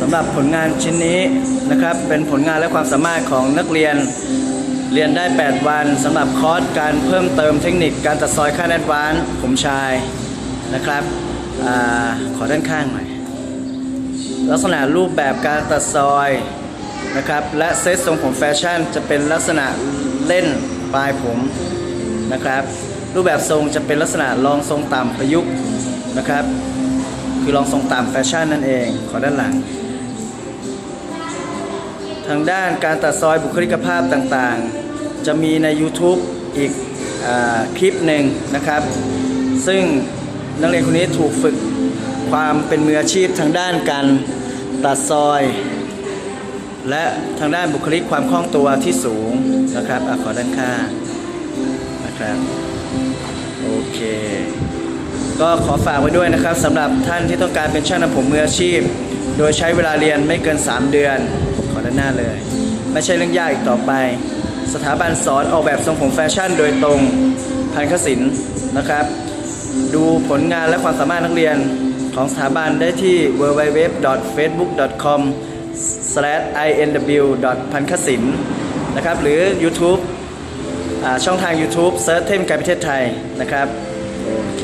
สำหรับผลงานชิ้นนี้นะครับ เป็นผลงานและความสามารถของนักเรียนเรียนได้ 8 วันสำหรับคอร์สการเพิ่มเติมเทคนิคการตัดซอยขั้นแอดวานซ์ผมชายนะครับอขอด้านข้างหน่อยลักษณะรูปแบบการตัดซอยนะครับและเซตทรงผมแฟชั่นจะเป็นลักษณะเล่นปลายผมนะครับรูปแบบทรงจะเป็นลักษณะรองทรงต่ำประยุกต์นะครับ คือรองทรงต่ำแฟชั่นนั่นเอง ขอด้านหลัง ทางด้านการตัดซอยบุคลิกภาพต่างๆ จะมีใน YouTube อีกอคลิปหนึ่งนะครับ ซึ่งนักเรียนคนนี้ถูกฝึกความเป็นมืออาชีพทางด้านการตัดซอย และทางด้านบุคลิกความคล่องตัวที่สูงนะครับอขอด้านข้างนะครับโอเค ก็ขอฝากไว้ด้วยนะครับสำหรับท่านที่ต้องการเป็นช่างทำผมมืออาชีพ โดยใช้เวลาเรียนไม่เกิน 3 เดือน ขอด้านหน้าเลย ไม่ใช่เรื่องยากอีกต่อไป สถาบันสอนออกแบบทรงผมแฟชั่นโดยตรงพันคศิลป์นะครับ ดูผลงานและความสามารถนักเรียนของสถาบันได้ที่ www.facebook.com inw พันคศิลป์นะครับ หรือ YouTube อช่องทาง YouTube เซิร์ชเทมการประเทศไทยนะครับ โอเค